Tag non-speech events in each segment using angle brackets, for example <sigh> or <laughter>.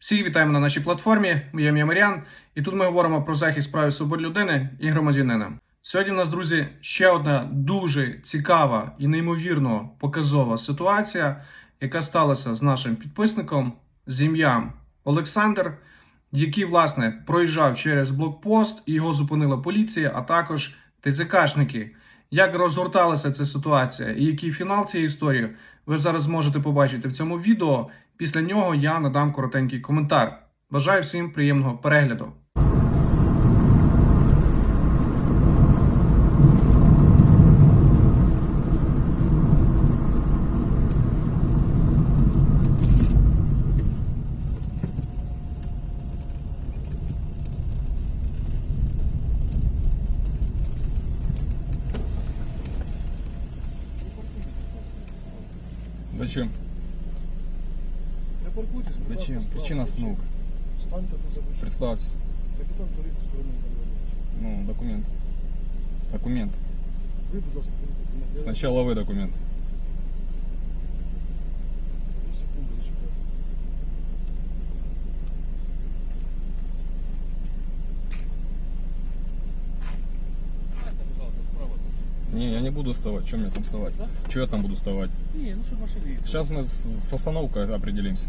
Всіх вітаємо на нашій платформі. Моє ім'я Маріан, і тут ми говоримо про захист прав і свобод людини і громадянина. Сьогодні в нас, друзі, ще одна дуже цікава і неймовірно показова ситуація, яка сталася з нашим підписником з ім'ям Олександр, який, власне, проїжджав через блокпост, і його зупинила поліція, а також ТЦКшники. Як розгорталася ця ситуація і який фінал цієї історії, ви зараз зможете побачити в цьому відео. Після нього я надам коротенький коментар. Бажаю всім приємного перегляду. Зачем? Причина остановки. Станьте тут за ручку. Представьтесь. Капітан поліції Скородний Валерійович. Ну, документ. Документ. Ви, будь ласка, будете на Сначала вы документ. Дві секунди зачекайте. Не, я не буду вставать. Чем мне там вставать? Че я там буду вставать? Ні, ну що ваша віка? Сейчас мы с, с остановкой определимся.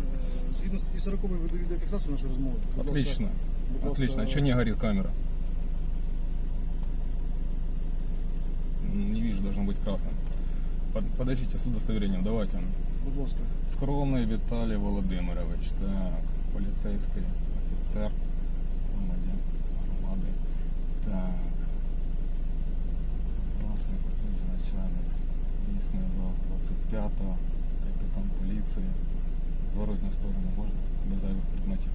Е, Згідно статті 40 веду відеофіксацію нашої розмови. Будь ласка, Отлично. будь ласка, Отлично. А что не горит камера? Под- Подождите с удостоверением, давайте. Будь ласка. Скромный Виталий Володимирович. Так, полицейский офицер. Громадян громади. Так. Власний посвідчений начальник. Дійсний до 25-го. Капітан поліції. Зворотню сторону можна? Без зайвих предметів.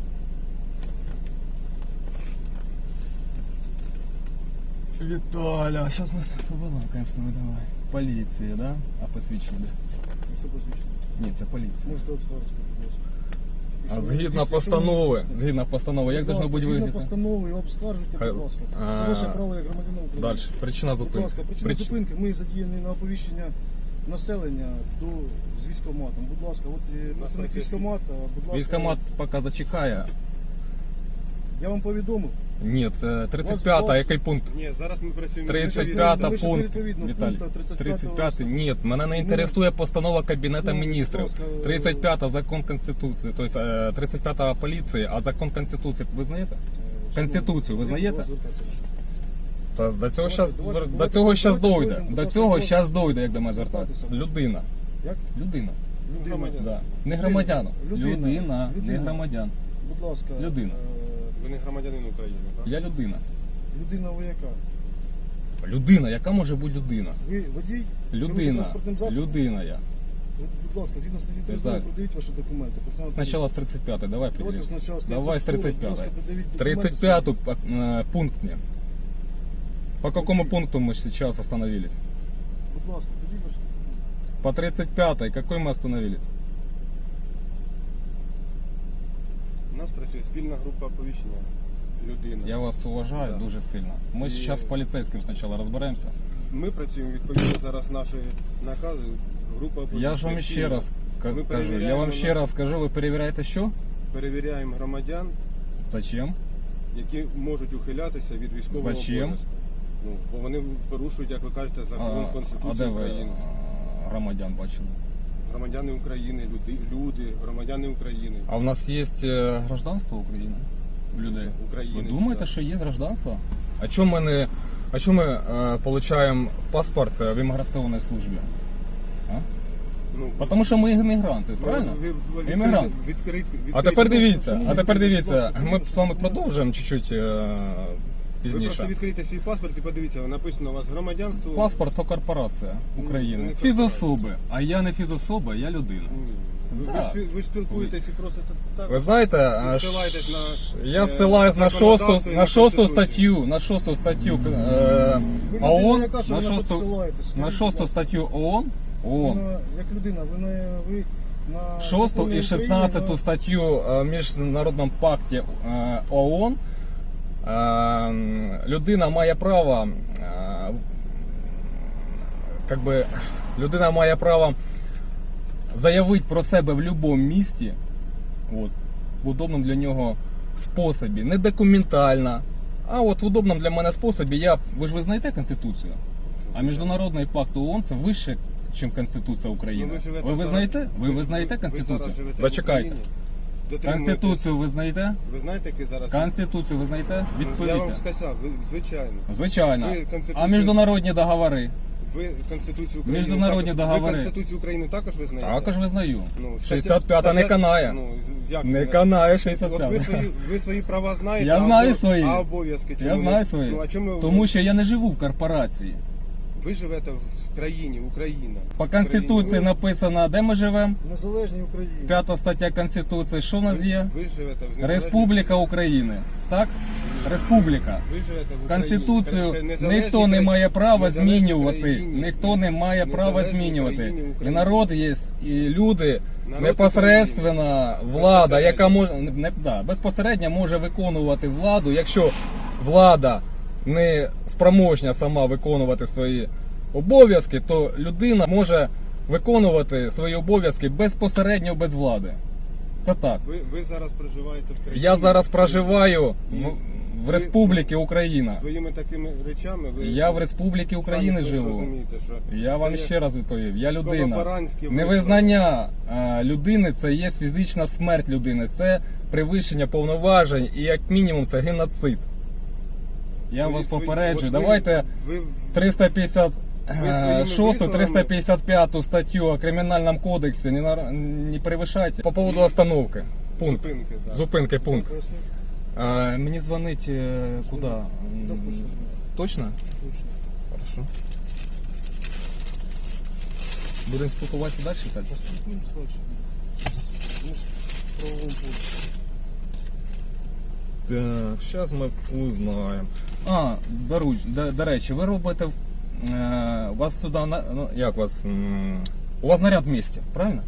Віталя, зараз ми побалакаємо з тобою, давай. Поліція, да? А посвідчення? Ну, Все посвідчено. Ні, це поліція. Можете обскажете, будь ласка. А згідно постанови, згідно постанови, як должно бути Згідно виглядати? постанови, обскаржуйте, Хай- будь ласка. Це ваше право як громадянина України. Далі. Причина Будь зупинки. ласка, причина Прич- зупинки. Ми задіяні на оповіщення населення до з військкоматом. Будь ласка, от е, працівник військкомата, будь ласка. Військомат поки зачекає. Я вам повідомив. Ні, це 35 вас- який пункт? Ні, зараз ми працюємо. 35 Ми ж пункт. відповідно Віталій. пункту 35 35 ні, мене не інтересує постанова Кабінету Ну, міністрів. ласка, 35 закон Конституції, тобто е, 35 поліції, а закон Конституції ви знаєте? Е, Конституцію ви знаєте? до. Та до цього щас, давайте, до давайте, цього щас давайте дойде. дойдемо, До будь цього ласка, щас дойде, як до мене звертатися. звертатися. Людина. Як? Людина. Людина. Да. Не громадян. Людина. Людина, не Людина. громадян. Будь ласка. Людина. е, Ви не громадянин України, так? Я людина. Людина ви яка? Людина, яка може бути людина? Ви водій? Керуєте Людина. транспортним засобом? Людина я. Ви, Будь ласка, згідно статті 32, Так. продивіть ваші документи. Постанова Спочатку з 35 давай Давайте подивимось. спочатку з Давай з 34, будь 35 ласка, пред'явіть документи 35 э, пункт мне. По какому пункту мы сейчас остановились? Будь ласка, пред'явіть ваші документи. По 35 какой мы остановились? Нас працює спільна група оповіщення. Людина. Я вас уважаю Да. дуже сильно. Мы И- сейчас с полицейским сначала разбираемся. Ми працюємо відповідно зараз наші накази. Група оповіщення. Я ж вам ще раз Ми кажу. Я вам ще раз скажу, ви перевіряєте що? Перевіряємо громадян, Зачем? які можуть ухилятися від військового Зачем? обов'язку. Ну, бо вони порушують, як ви кажете, А, закон а де ви України. громадян бачили? Громадяни України, люди, люди, громадяни України. А в нас є е, гражданство України? У людей? України. Ви думаєте, що є гражданство? А чому ми не а чому ми е, получаємо паспорт е, в імміграційній службі? Ну, Тому що ми іммігранти, правильно? ви- ви- ви Іммігрант. відкрити- відкрити- А тепер дивіться, а тепер дивіться, ми з вами продовжуємо чуть-чуть е, Ви просто пізніше. відкрийте свій паспорт і подивіться, написано у вас громадянство. Паспорт то корпорація це України. не Фізособи. А я не фізособа, я людина. Ні, Ви, ви, ж, ви ж спілкуєтесь і просто це так. Ви знаєте, а, Ссилаєтесь ш- на, я е, ссилаюсь на законодавство шосту, і на шосту Конституцію. статтю, на шосту статтю е, Ви ООН, яка, що на ви на що шосту, посилаєтесь? на шосту статтю ООН, ООН, на- Як людина, ви на ви на шосту законі і України, шістнадцяту на- статтю е, Міжнародному пакті е, ООН, людина має право, е, как би, людина має право заявити про себе в будь-якому місті, от, в удобному для нього способі, не документально, а от в удобному для мене способі я. Ви ж ви знаєте Конституцію? А Міжнародний пакт ООН це вище, ніж Конституція України. Ну, ви, ви знаєте? Ви, ви знаєте Конституцію? Зачекайте. Дотримуєтесь- Конституцію ви знаєте? Ви знаєте, який зараз Конституцію ви знаєте? Ну, Я вам Відповідь. сказав, ви, звичайно. Звичайно. Ви Конституцію- А міжнародні договори? Ви Конституцію України Міжнародні також, договори. Ви Конституцію України також визнаєте? Також визнаю. Ну, стаття- 65-та не стаття- канає. Ну, з- як це Не канає От ви 65. свої, ви свої права знаєте, Я а знаю обов- свої. А обов'язки чому Я знаю свої. Ну, а чому ви- Тому що я не живу в корпорації. Ви живете в країні, Україна. По Конституції Україні. написано, де ми живемо? незалежній Україні. П'ята стаття Конституції. Що в нас є? Ви живете в незалежній- Республіка України. Так? Республіка. Ви живете в Україні. Конституцію незалежній ніхто не має права незалежній змінювати. країні. Ніхто не має права Незалежній змінювати. країні І народ є, і люди Народ непосередственно влада, Безпосередньо. яка може не да, безпосередньо може виконувати владу, якщо влада не спроможня сама виконувати свої обов'язки, то людина може виконувати свої обов'язки безпосередньо без влади. Це так. Ви, ви зараз проживаєте в країні. Я зараз проживаю в, в Республіці Україна. Своїми такими речами ви Я в Республіці України самі живу. розумієте, що Я вам це ще раз відповів. Я людина. колаборантські. Невизнання е, людини це є фізична смерть людини, це перевищення повноважень і як мінімум це геноцид. Я вас свої- попереджую. ви- Давайте ви 356 висловами- 355 статтю о Кримінальному кодексі не, нар- не перевищайте. По поводу остановки. Пункт. зупинки, да. Зупинки, пункт. Поясніть. А, мені дзвонить е, куди? М, точно. Точно? Точно. Хорошо. Будемо спілкуватися далі, так? Поспілкуємося далі. Ну, в правовому полі. Так, зараз ми узнаємо. А, до, до, до речі, ви робите. Е, вас сюди на- ну, як вас? м, У вас наряд в місті, правильно?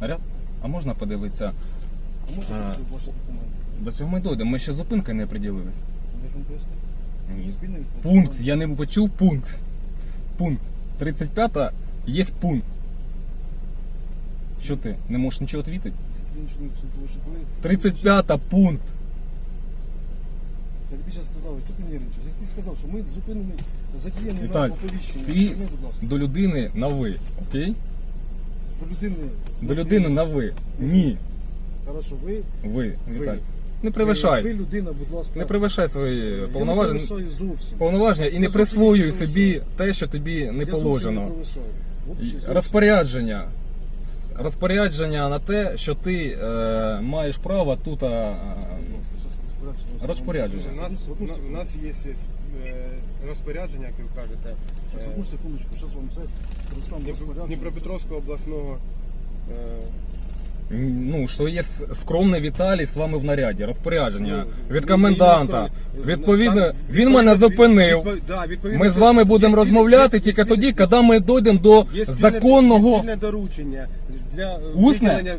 Наряд? А можна подивитися? А можете А. записати ваші документи? До цього ми дійдемо. Ми ще зупинки не приділились. Я ж вам пояснив. Ні. Спільний Пункт, я не почув пункт. Пункт. 35 є пункт. Що ти? Не можеш нічого відповідати? Тобі нічого не писати, що коли- 35 пункт. Я тобі зараз сказав, що ти нервничаєш. Я ти сказав, що ми зупинені, задіяні нас в ти- Прийми, будь ласка. До людини на ви. Окей? До людини. До людини на ви. Ні. Хорошо, ви. Ви, Ви. Віталь. Не Ви, превишай. ви людина, будь ласка. Не превишай свої Я повноваження. не зовсім. Повноваження і Я не зовсім присвоюй не собі те, що тобі не Я зовсім положено. не зовсім. Розпорядження. Розпорядження на те, що ти е, маєш право тут. е, розпорядження. У нас, Одну у нас є е, розпорядження, як ви кажете, Щас, е, Одну секундочку, зараз вам це Дніпро- розпорядження. Дніпропетровського обласного е, ну, що є с- скромний Віталій з вами в наряді. Розпорядження ну, від коменданта. і- і- Відповідно, там- він мене зупинив. відпо- да, відповідно, Ми з вами є будемо спільне- розмовляти є тільки спільне- тоді, коли ми дійдемо до Є спільне- законного. є спільне доручення для е, Усне?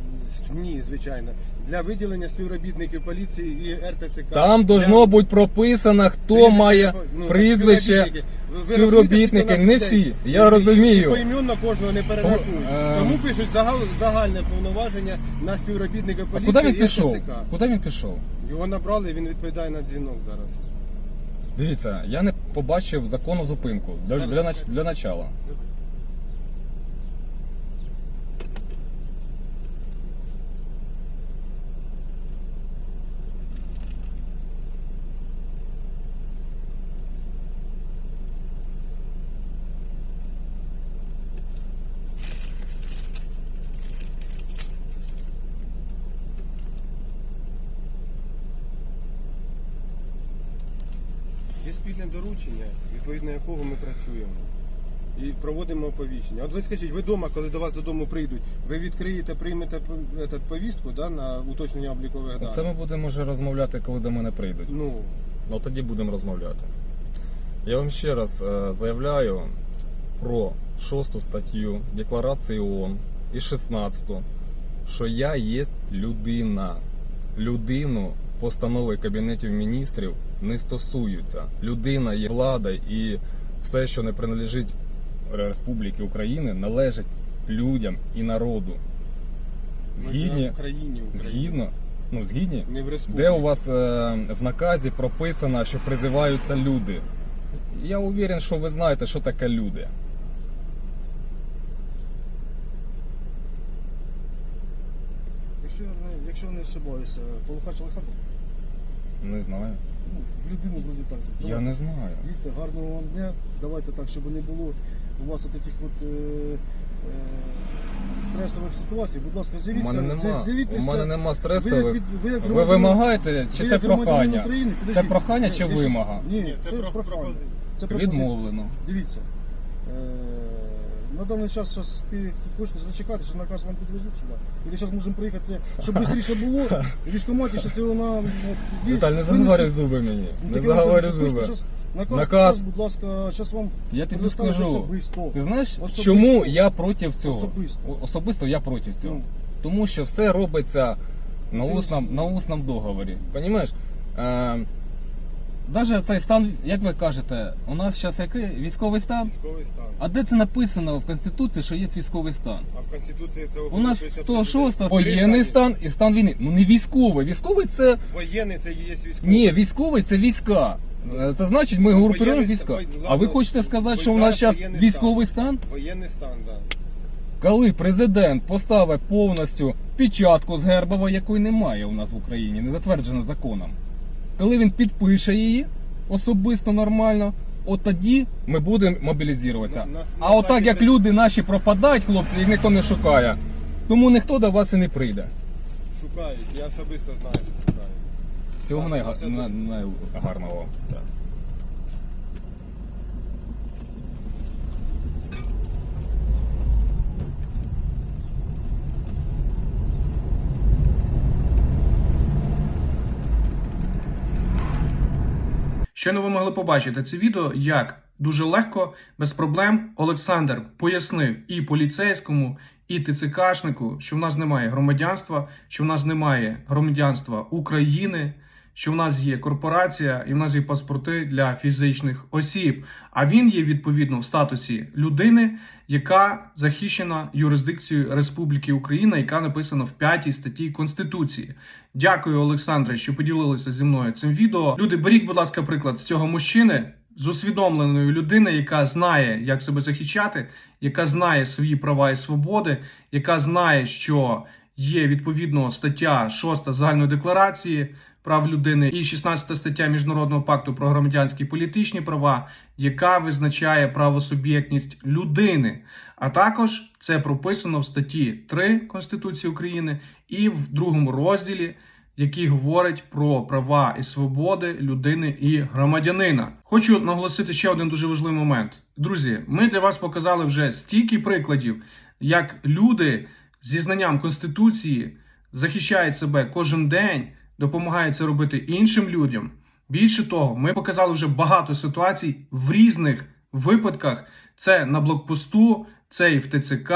ні, звичайно, для виділення співробітників поліції і РТЦК. Там должно бути прописано, хто прізвище, має ну, прізвище. співробітники. Ви- ви співробітники, розумієте, скільки у не нас всі, людей? я І- розумію. І поіменно кожного не перерахують. Е, Тому пишуть загал, загальне повноваження на співробітника А поліції куди він і пішов? РТЦК. Куди він пішов? Його набрали, він відповідає на дзвінок зараз. Дивіться, я не побачив законну зупинку для, для, нач- для начала. Є доручення, відповідно якого ми працюємо. і проводимо оповіщення. От ви скажіть, ви вдома, коли до вас додому прийдуть, ви відкриєте, приймете этот, повістку да, на уточнення облікових даних? Це ми будемо вже розмовляти, коли до мене прийдуть. Ну, Ну тоді будемо розмовляти. Я вам ще раз е, заявляю про шосту статтю Декларації ООН і 16, що я є людина. Людину постанови Кабінетів міністрів не стосуються. Людина є влада і все, що не приналежить Республіки України, належить людям і народу. Згідні, в країні. Україні. згідно, ну згідні. Не в. Де у вас е, в наказі прописано, що призиваються люди? Я уверен, що ви знаєте, що таке люди. Якщо не, якщо не ошибаюся, Полухач Олександр, Не знаю. ну, в людину вроді так. Я не знаю. Їдьте, гарного вам дня. Давайте так, щоб не було у вас от таких от е, е, стресових ситуацій. Будь ласка, У з'явіться. мене нема. У мене нема Ви як, стресових. від- ви як Ви громадянин- вимагаєте, чи ви це як громадянин прохання? України, Це прохання чи щас- вимога? Ні, Ні, це, це про- прохання. пропозиція. Це пропозиція. Відмовлено. Дивіться. Е, на даний час зараз хочете зачекати, що наказ вам підвезуть сюди. І зараз можемо приїхати, це, щоб швидше було. <laughs> В військкоматі зараз його на... на- Віталь, не заговорюй зуби мені. Ну, Не заговорюй зуби. Наказ, Наказ. будь ласка, зараз вам Я тобі скажу. особисто. Ти знаєш, Особисто. чому я проти цього? Особисто. Особисто я проти цього. Ну. Тому що все робиться на усному, на усному договорі. Понімаєш? Е, Навіть цей стан, як ви кажете, у нас зараз який військовий стан? Військовий стан. А де це написано в Конституції, що є військовий стан? А в Конституції це У нас 106 воєнний стан і стан війни. Ну не військовий. Військовий це Воєнний це є військовий. ні, військовий це війська. Е, Це значить, ми групуємо воєнний війська. стан, А ви ладно, хочете сказати, що у нас зараз зараз воєнний військовий стан? Воєнний стан, так. Коли президент поставить повністю печатку з гербової, якої немає у нас в Україні, не затверджена законом. Коли він підпише її особисто нормально, от тоді ми будемо мобілізуватися. На- нас- А на отак як люди наші пропадають, хлопці, їх ніхто не шукає. Тому ніхто до вас і не прийде. Шукають, я особисто знаю, що шукають. Всього Так, найга- все на- добре. найгарного. Так. Щойно ви могли побачити це відео, як дуже легко, без проблем Олександр пояснив і поліцейському, і ТЦКшнику, що в нас немає громадянства, що в нас немає громадянства України, що в нас є корпорація і в нас є паспорти для фізичних осіб. А він є відповідно в статусі людини, яка захищена юрисдикцією Республіки Україна, яка написана в 5 статті Конституції. Дякую, Олександре, що поділилися зі мною цим відео. Люди, беріть, будь ласка, приклад з цього мужчини. З усвідомленої людини, яка знає, як себе захищати, яка знає свої права і свободи, яка знає, що є відповідно стаття 6 загальної декларації прав людини і 16 стаття Міжнародного пакту про громадянські політичні права, яка визначає правосуб'єктність людини. А також це прописано в статті 3 Конституції України і в другому розділі, який говорить про права і свободи людини і громадянина. Хочу наголосити ще один дуже важливий момент. Друзі, ми для вас показали вже стільки прикладів, як люди зі знанням Конституції захищають себе кожен день, допомагають це робити іншим людям. Більше того, ми показали вже багато ситуацій в різних випадках. Це на блокпосту, це і в ТЦК,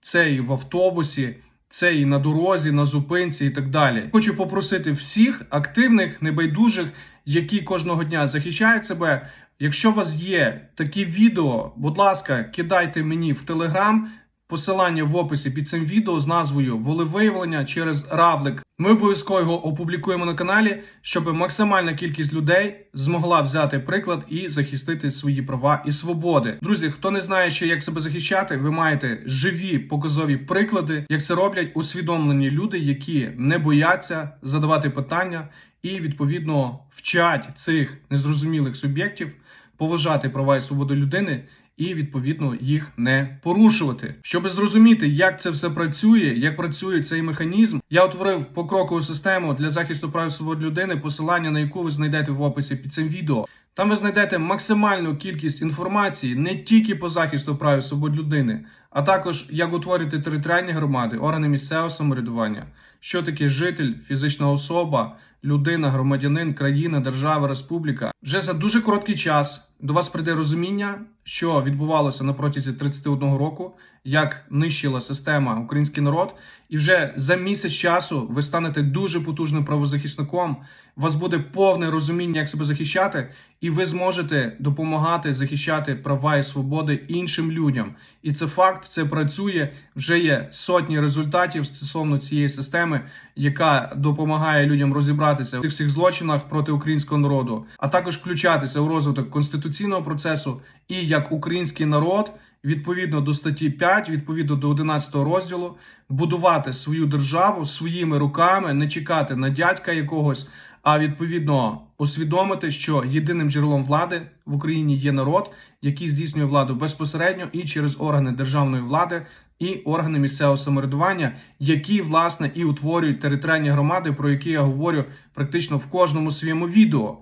це і в автобусі, це і на дорозі, на зупинці і так далі. Хочу попросити всіх активних, небайдужих, які кожного дня захищають себе. Якщо у вас є такі відео, будь ласка, кидайте мені в Телеграм. Посилання в описі під цим відео з назвою Волевиявлення через равлик. Ми обов'язково його опублікуємо на каналі, щоб максимальна кількість людей змогла взяти приклад і захистити свої права і свободи. Друзі, хто не знає ще як себе захищати, ви маєте живі показові приклади, як це роблять усвідомлені люди, які не бояться задавати питання і відповідно вчать цих незрозумілих суб'єктів поважати права і свободи людини і відповідно їх не порушувати. Щоб зрозуміти, як це все працює, як працює цей механізм, я утворив покрокову систему для захисту прав свобод людини, посилання на яку ви знайдете в описі під цим відео. Там ви знайдете максимальну кількість інформації не тільки по захисту прав і свобод людини, а також як утворити територіальні громади, органи місцевого самоврядування, що таке житель, фізична особа, людина, громадянин, країна, держава, республіка. Вже за дуже короткий час до вас прийде розуміння, що відбувалося на протязі 31 року, як нищила система український народ, і вже за місяць часу ви станете дуже потужним правозахисником. У вас буде повне розуміння, як себе захищати, і ви зможете допомагати захищати права і свободи іншим людям. І це факт, це працює. Вже є сотні результатів стосовно цієї системи, яка допомагає людям розібратися в цих всіх злочинах проти українського народу, а також включатися у розвиток конституційного процесу і як український народ. Відповідно до статті 5, відповідно до 11 розділу, будувати свою державу своїми руками, не чекати на дядька якогось, а відповідно усвідомити, що єдиним джерелом влади в Україні є народ, який здійснює владу безпосередньо і через органи державної влади і органи місцевого самоврядування, які власне і утворюють територіальні громади, про які я говорю практично в кожному своєму відео.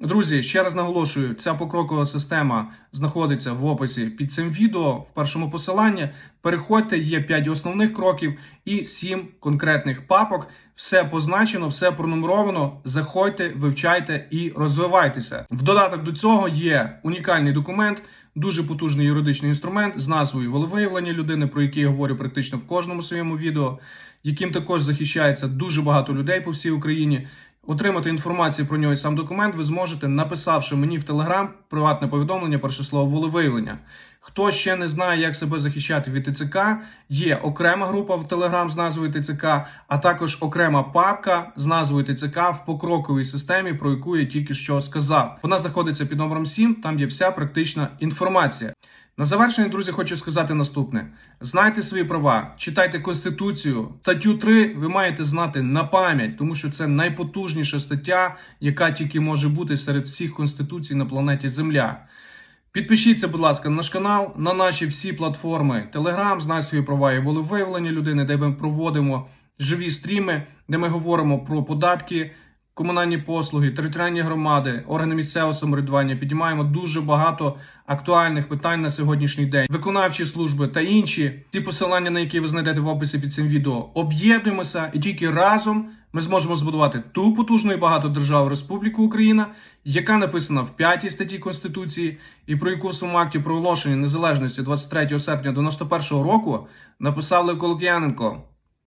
Друзі, ще раз наголошую, ця покрокова система знаходиться в описі під цим відео в першому посиланні. Переходьте, є 5 основних кроків і 7 конкретних папок. Все позначено, все пронумеровано. Заходьте, вивчайте і розвивайтеся. В додаток до цього є унікальний документ, дуже потужний юридичний інструмент з назвою волевиявлення людини, про який я говорю практично в кожному своєму відео, яким також захищається дуже багато людей по всій Україні. Отримати інформацію про нього і сам документ ви зможете, написавши мені в Телеграм приватне повідомлення, перше слово волевиявлення. Хто ще не знає, як себе захищати від ТЦК, є окрема група в Телеграм з назвою ТЦК, а також окрема папка з назвою ТЦК в покроковій системі, про яку я тільки що сказав. Вона знаходиться під номером 7, там є вся практична інформація. На завершення, друзі, хочу сказати наступне: знайте свої права, читайте конституцію. Статтю 3 ви маєте знати на пам'ять, тому що це найпотужніша стаття, яка тільки може бути серед всіх конституцій на планеті Земля. Підпишіться, будь ласка, на наш канал, на наші всі платформи Telegram, знай свої права і волевиявлення людини, де ми проводимо живі стріми, де ми говоримо про податки, комунальні послуги, територіальні громади, органи місцевого самоврядування. Піднімаємо дуже багато актуальних питань на сьогоднішній день, виконавчі служби та інші. Ці посилання, на які ви знайдете в описі під цим відео, об'єднуємося і тільки разом ми зможемо збудувати ту потужну і багату державу Республіку Україна, яка написана в 5 статті Конституції, і про яку в своєму акті про оголошення незалежності 23 серпня 91 року написав Лев Колокіяненко.